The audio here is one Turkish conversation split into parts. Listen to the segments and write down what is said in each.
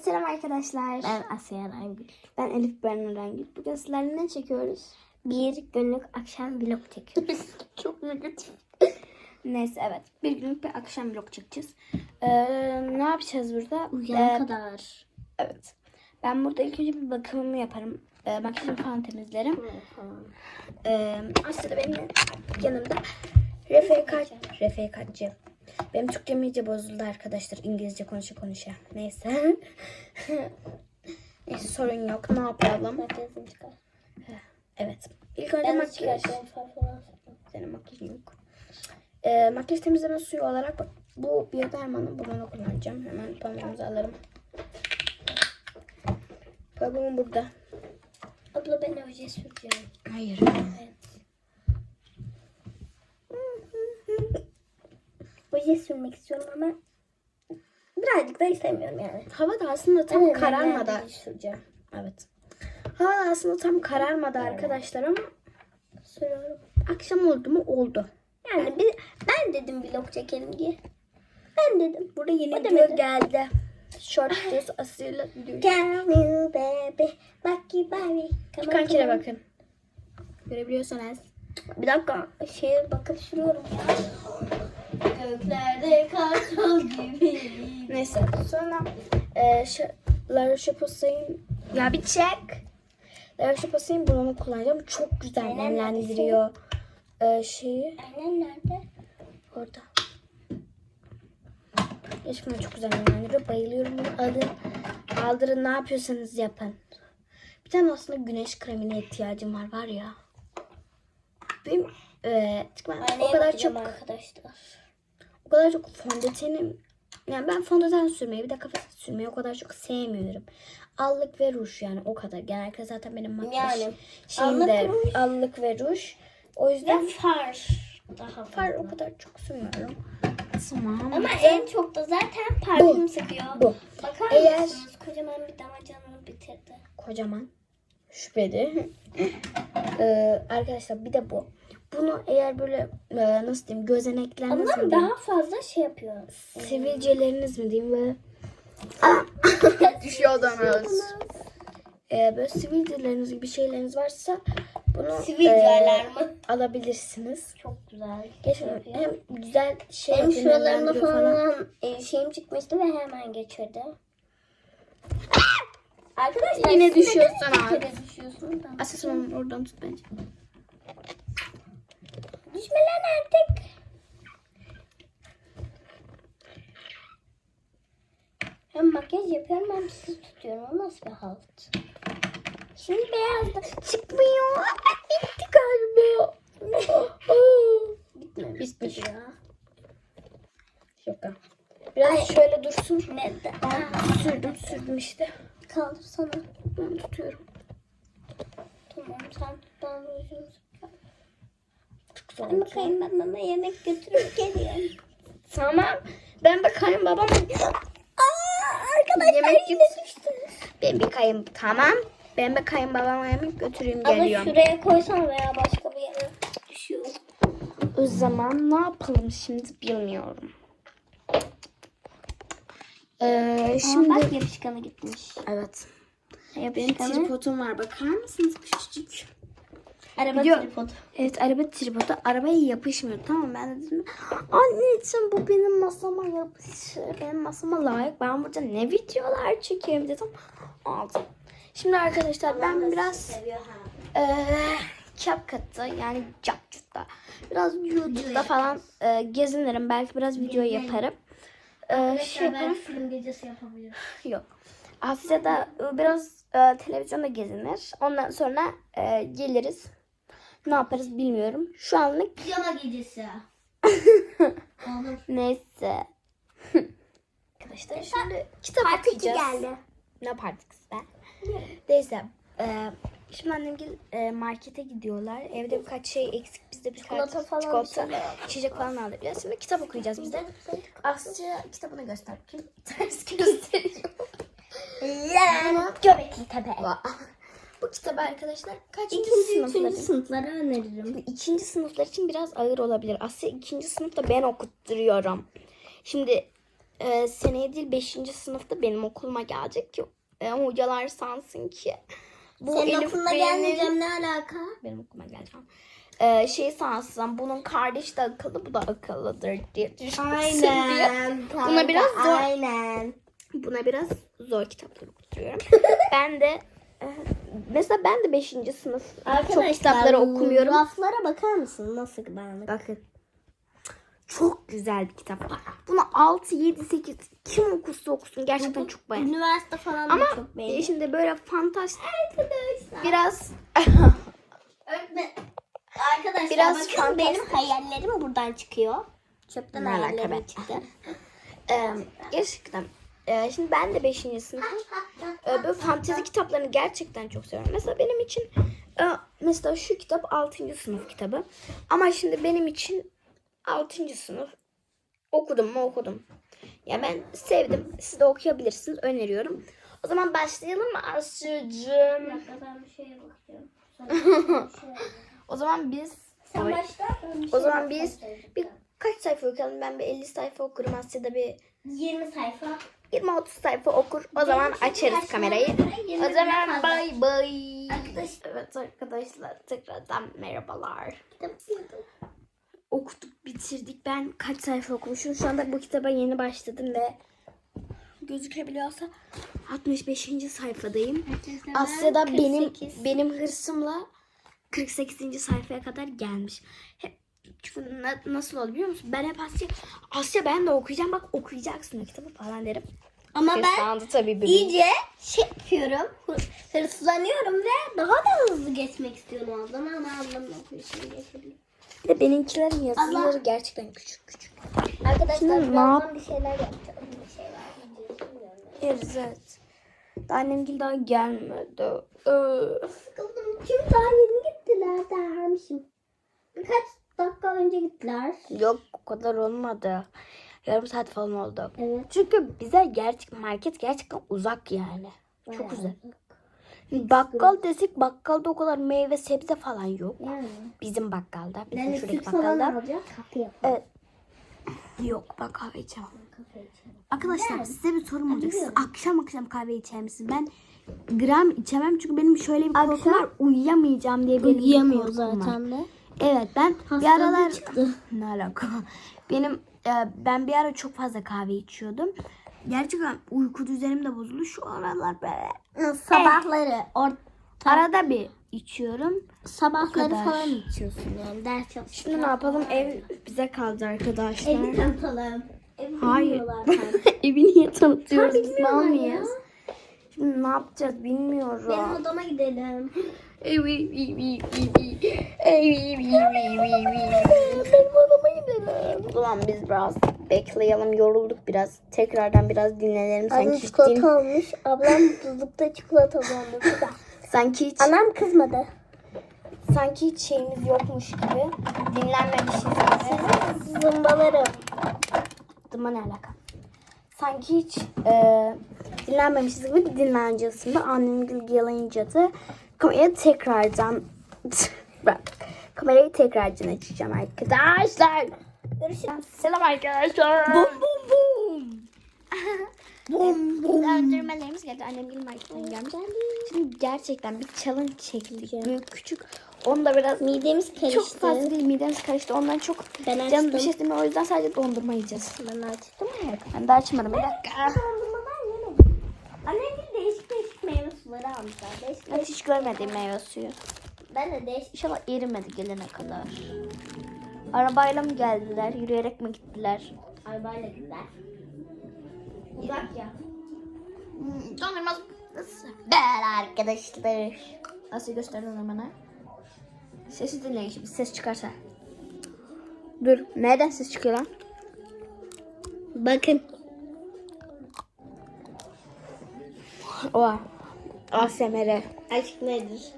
Selam arkadaşlar. Ben Asya Rangül. Ben Elif Berna Rengil. Bugün sizlerle ne çekiyoruz? Bir günlük akşam vlog çekiyoruz. Çok negatif. Neyse evet. Bir günlük bir akşam vlog çekeceğiz. Ee, ne yapacağız burada? Uyuyana Ee, kadar. Evet. Ben burada ilk önce bir bakımımı yaparım. Ee, makyajımı falan temizlerim. falan. Ee, Asya da benim yanımda. Refakat, refakatçı. Benim Türkçem iyice bozuldu arkadaşlar. İngilizce konuşa konuşa. Neyse. Neyse sorun yok. Ne yapalım? Makyajını çıkar. Evet. İlk önce Ben makyaj. Senin makyajın yok. Ee, makyaj temizleme suyu olarak bak, bu Bioderma'nın bunu kullanacağım. Hemen pamuğumuzu alırım. Pamuğum burada. Abla ben oje süreceğim. Hayır. Evet. Oje sürmek istiyorum ama birazcık da istemiyorum yani. Hava da aslında tam Evet, kararmadı. süreceğim. Evet. Hava da aslında tam kararmadı arkadaşlar ama Sürüyorum. akşam oldu mu oldu. Yani bir, ben dedim vlog çekelim diye. Ben dedim. Burada yeni O video geldi. Short video. Can you baby, on, Kankire come on. bakın. Görebiliyorsanız. Bir dakika şeye bakıp sürüyorum ya. Göklerde kartal gibi. Neyse sonra e, şu, La ya bir çek. La Roche-Posay'ın bunu kullanacağım. Çok güzel Aynen, nemlendiriyor e, şeyi Annem nerede? orada. Gerçekten çok güzel nemlendiriyor. Bayılıyorum bunu. Alın. Aldırın ne yapıyorsanız yapın. Bir tane aslında güneş kremine ihtiyacım var var ya. Benim e, ben o kadar çok arkadaşlar. O kadar çok fondötenim yani ben fondöten sürmeyi bir de kafa sürmeyi o kadar çok sevmiyorum. Allık ve ruj yani o kadar. Genellikle zaten benim makyaj Yani, şeyimde allık, ruj. allık ve ruj. O yüzden Ve far. Daha far fazla. o kadar çok sürmüyorum. Tamam. Ama en çok da zaten parfüm sıkıyor. Bu. Bakar Eğer- mısınız? Kocaman bir damacanını bitirdi. Kocaman. Şüpheli. Ee, arkadaşlar bir de bu. Bunu eğer böyle e, nasıl diyeyim gözenekleriniz mi Ondan diyeyim, daha fazla şey yapıyor. sivilceleriniz mi diyeyim böyle düşüyordunuz. Ee, böyle sivilceleriniz gibi şeyleriniz varsa bunu Sivilce e, alarmı. alabilirsiniz. Çok güzel. Gerçekten hem güzel şey Benim yapıyor, şuralarında nemlendiriyor falan e, şeyim çıkmıştı ve hemen geçirdi. Arkadaşlar Yine siz neden düşüyorsun iki abi. kere düşüyorsunuz da? Asıl onu oradan tut bence. Düşme lan artık. Hem makyaj yapıyorum hem sizi tutuyorum. O nasıl bir halt? Şimdi beyaz da çıkmıyor. Bitti galiba. Bitmemiş. Bitmiş. ya. Şaka. Biraz şöyle dursun. Neden? Sürdüm sürdüm işte. Kaldır sana. Ben tutuyorum. Tamam sen tut ben rujunu sıkıyorum. Ben ben mama yemek götürüp geliyorum. Tamam. Ben bakayım babam. Aa, arkadaşlar Yemek yine düştünüz. Ben bir kayın. Tamam. Ben bir kayın babama yemek götüreyim Ama geliyorum. şuraya koysana veya başka bir yere düşüyor. O zaman ne yapalım şimdi bilmiyorum. Ee, Şimdi şimdi bak yapışkanı gitmiş. evet. Benim Yapışkanı. tripodum var. Bakar mısınız küçücük? Araba Video- tripodu. Evet araba tripodu. Arabaya yapışmıyor. Tamam ben de dedim. Anneciğim bu benim masama yapışır. Benim masama layık. Ben burada ne videolar çekeyim dedim. Aldım. Şimdi arkadaşlar ben biraz eee CapCut'ta yani CapCut'ta biraz YouTube'da falan eee, gezinirim. Belki biraz video yaparım. Eee şey yaparım. film gecesi yapabilirim. Yok. E, biraz e, televizyonda gezinir. Ondan sonra e, geliriz. Ne yaparız bilmiyorum. Şu anlık Pijama gecesi. Olur. neyse. Arkadaşlar şimdi kitap Part okuyacağız. geldi. Ne partisi be? Neyse. E, şimdi annem gel- e, markete gidiyorlar. Evde birkaç şey eksik. Bizde birkaç Çikolata falan çikolata, bir içecek falan alacağız. Şimdi kitap okuyacağız biz de. Asya kitabını göster. Kim ters gösteriyor. Lan göbekli tepe. Bu kitabı arkadaşlar kaçıncı İkinci, sınıflar? üçüncü sınıflara öneririm. Şimdi ikinci sınıflar için biraz ağır olabilir. Aslında ikinci sınıfta ben okutturuyorum. Şimdi e, seneye değil 5. sınıfta benim okuluma gelecek ki e, hocalar sansın ki bu Senin Elif okuluna Bey'in- gelmeyeceğim ne alaka? benim okuluma geleceğim. E, şey sansın bunun kardeşi de akıllı bu da akıllıdır diye düşünsün diye. Buna biraz zor. Aynen. Buna biraz zor kitaplar okutuyorum. ben de mesela ben de 5. sınıf çok kitapları okumuyorum. Raflara bakar mısın? Nasıl ben? Bakın. Çok güzel bir kitap. Bunu 6, 7, 8 kim okursa okusun. Gerçekten çok beğendim. Üniversite falan Ama da çok beğendim. şimdi böyle fantastik Arkadaşlar. biraz. Arkadaşlar Biraz bakın fantastik. benim hayallerim buradan çıkıyor. Çöpten hayallerim çıktı. e, gerçekten e, şimdi ben de 5. sınıfım. E, böyle fantezi kitaplarını gerçekten çok seviyorum. Mesela benim için e, mesela şu kitap 6. sınıf kitabı. Ama şimdi benim için 6. sınıf okudum mu okudum. Ya ben sevdim. Siz de okuyabilirsiniz. Öneriyorum. O zaman başlayalım mı Bir Asya'cığım? dakika ben bir şeye bakıyorum. Sen, O zaman biz Sen başla. o zaman biz bir kaç sayfa okuyalım? Ben bir 50 sayfa okurum. Asya'da bir 20 sayfa. 20-30 sayfa okur. O zaman açarız kamerayı. göre 20 O zaman bay bay. Arkadaşlar- Evet arkadaşlar tekrardan merhabalar. Okuduk bitirdik. Ben kaç sayfa okumuşum. Şu anda bu kitaba yeni başladım ve gözükebiliyorsa 65. sayfadayım. Asya'da benim 48. benim hırsımla 48. sayfaya kadar gelmiş. Hep çünkü na- nasıl oldu biliyor musun? Ben hep Asya, Asya ben de okuyacağım bak okuyacaksın o kitabı falan derim. Ama ben Hırslandı tabii bebeğim. iyice şey yapıyorum. hı- Hırslanıyorum ve daha da hızlı geçmek istiyorum ablam ama ablamın okuyuşunu geçebilirim. Bir de benimkilerin yazıları Allah. gerçekten küçük küçük. Arkadaşlar Şimdi ne birazdan bir şeyler yapacağım. Bir şeyler yapacağım. Evet. evet. Daha Annemgil daha gelmedi. Öf. Sıkıldım. Kim daha yeni gittiler dermişim. Birkaç dakika önce gittiler. Yok o kadar olmadı. Yarım saat falan oldu. Evet. Çünkü bize gerçek market gerçekten uzak yani. Çok bayağı uzak. Bakkal desek bakkalda o kadar meyve sebze falan yok. Yani. Bizim bakkalda. Bizim Yani şuradaki bakkalda. Evet. Yok ben kahve içemem. Arkadaşlar size bir sorum olacak. Siz akşam akşam kahve içer misiniz? Ben gram içemem çünkü benim şöyle bir korkum var. Uyuyamayacağım diye bir Uyuyamıyor var. zaten de. Evet ben bir Hastalığı aralar çıktı. ne alaka? Benim e, ben bir ara çok fazla kahve içiyordum. Gerçekten uyku düzenim de bozuldu. Şu aralar böyle Sabahları or arada bir içiyorum. sabahları falan içiyorsun yani ders çalışırken. Şimdi ne yapalım? Ev bize kaldı arkadaşlar. Evi tanıtalım. Evi Hayır. Evi niye tanıtıyoruz? Ha, Biz bilmiyorlar ya. Şimdi ne yapacağız bilmiyorum. Benim odama gidelim. Benim odama gidelim. Zaman biz biraz bekleyelim. Yorulduk biraz. Tekrardan biraz dinlenelim. Annem Sanki hiç, çikolata din- almış. Ablam buzlukta çikolata bulmuş. sanki hiç, Anam kızmadı. sanki hiç şeyimiz yokmuş gibi. Dinlenmemişiz. Zımbalarım. Dıma ne alaka? Sanki hiç e, dinlenmemişiz gibi dinleneceğiz şimdi. Annem gül yalayınca da kamerayı tekrardan kamerayı tekrardan açacağım arkadaşlar. Görüşürüz. Selam arkadaşlar. Bum bum bum. bum bum. Döndürmelerimiz geldi. Annem gül marketten gelmiş. Şimdi gerçekten bir challenge çektik. Büyük küçük. Onu da biraz Midemiz karıştı. çok fazla değil midemiz karıştı. Ondan çok Ben canım bir açtım. şey istemiyor. O yüzden sadece dondurma yiyeceğiz. Ben açtım ya. Ben de açmadım. Bir dakika. Dondurmadan yemedim. Annem değişik değişik meyve suları almışlar. Değişik Ben hiç görmedim meyve suyu. Ben de değişik. İnşallah erimedi gelene kadar. Arabayla mı geldiler? Yürüyerek mi gittiler? Arabayla gider. Uzak ya. Dondurmaz. Nasıl? Ben arkadaşlar. Nasıl gösterdin bana? Sesi dinleyin şimdi. Ses çıkarsa. Dur. Nereden ses çıkıyor lan? Bakın. Oha. ASMR. Aşk nedir?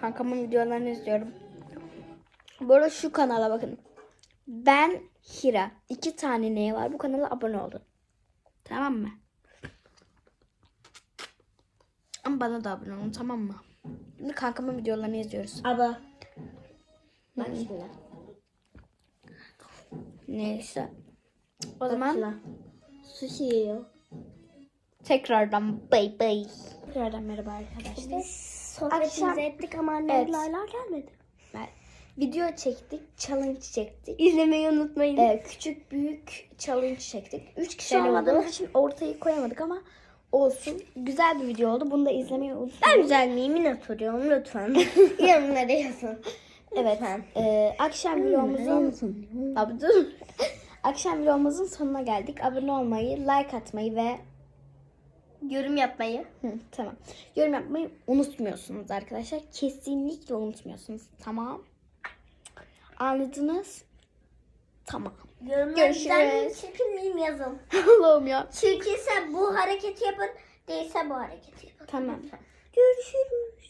Kankamın videolarını izliyorum. Bu arada şu kanala bakın. Ben Hira. İki tane neye var? Bu kanala abone olun. Tamam mı? Ama bana da abone olun tamam mı? Şimdi kankamın videolarını izliyoruz. Aba. Bak şimdi. Neyse. O zaman Sushi yiyor. tekrardan bay bay. Tekrardan merhaba arkadaşlar. Sohbetimizi Akşam- ettik ama Evet. annem laylar gelmedi. Evet. Video çektik, challenge çektik. İzlemeyi unutmayın. Ee, küçük büyük challenge çektik. Üç kişi Güzel olmadığımız için ortayı koyamadık ama olsun. Güzel bir video oldu. Bunu da izlemeyi Ben unutmayın. güzel miyim oturuyorum lütfen. Yorumlara yazın. Evet. Ee, akşam vlogumuzun... Abi dur. akşam vlogumuzun sonuna geldik. Abone olmayı, like atmayı ve Yorum yapmayı. Hı, tamam. Yorum yapmayı unutmuyorsunuz arkadaşlar. Kesinlikle unutmuyorsunuz. Tamam. Anladınız? Tamam. Miyim Görüşürüz. çirkin miyim yazın. Allah'ım ya. Çirkinse bu hareketi yapın. Değilse bu hareketi yapın. Tamam. Görüşürüz.